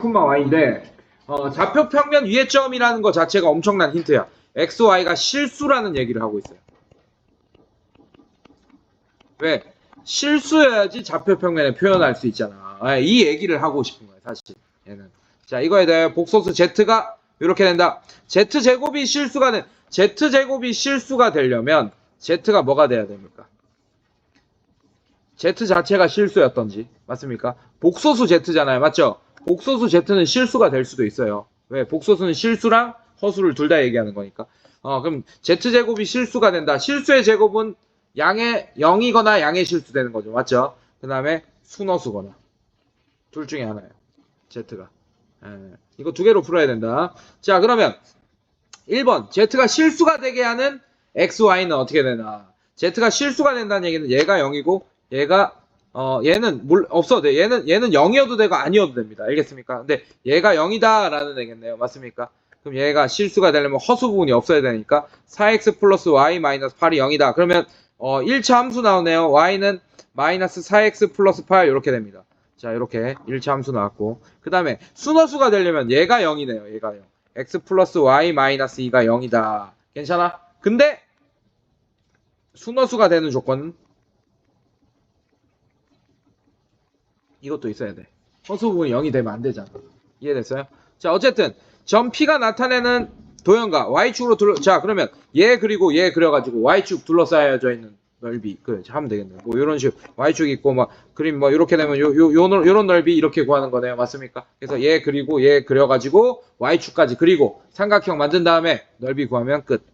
콤마 y인데 어, 좌표 평면 위의 점이라는 것 자체가 엄청난 힌트야. x, y가 실수라는 얘기를 하고 있어요. 왜? 실수여야지 좌표 평면에 표현할 수 있잖아. 아, 이 얘기를 하고 싶은 거예요, 사실. 얘는. 자, 이거에 대해 복소수 z가 이렇게 된다. z 제곱이 실수가 된 z 제곱이 실수가 되려면 z가 뭐가 돼야 됩니까? z 자체가 실수였던지 맞습니까? 복소수 z잖아요, 맞죠? 복소수 z는 실수가 될 수도 있어요. 왜? 복소수는 실수랑 허수를 둘 다 얘기하는 거니까. 어, 그럼 z 제곱이 실수가 된다. 실수의 제곱은 양의 0이거나 양의 실수되는 거죠, 맞죠? 그 다음에 순허수거나 둘 중에 하나예요. z가. 예, 이거 두 개로 풀어야 된다. 자, 그러면 1번 z가 실수가 되게 하는 x, y는 어떻게 되나? z가 실수가 된다는 얘기는 얘가 0이고 얘가 어 얘는 물 없어도 돼. 얘는 얘는 0이어도 되고 아니어도 됩니다. 알겠습니까? 근데 얘가 0이다라는 얘겠네요. 맞습니까? 그럼 얘가 실수가 되려면 허수 부분이 없어야 되니까 4x 플러스 y 마이너스 8이 0이다. 그러면 어 1차 함수 나오네요. y는 마이너스 4x 플러스 8 이렇게 됩니다. 자, 이렇게 1차 함수 나왔고 그 다음에 순허수가 되려면 얘가 0이네요. 얘가 0. x 플러스 y 마이너스 2가 0이다. 괜찮아? 근데 순허수가 되는 조건은 이것도 있어야 돼. 허수 부분이 0이 되면 안 되잖아. 이해됐어요? 자, 어쨌든 점 P가 나타내는 도형과 y축으로 둘러 자, 그러면 얘 그리고 얘 그려 가지고 y축 둘러싸여져 있는 넓이 그 하면 되겠네. 뭐 이런 식 y축 있고 막 그림 뭐 이렇게 되면 요 요 요런 요런 넓이 이렇게 구하는 거네요. 맞습니까? 그래서 얘 그리고 얘 그려 가지고 y축까지 그리고 삼각형 만든 다음에 넓이 구하면 끝.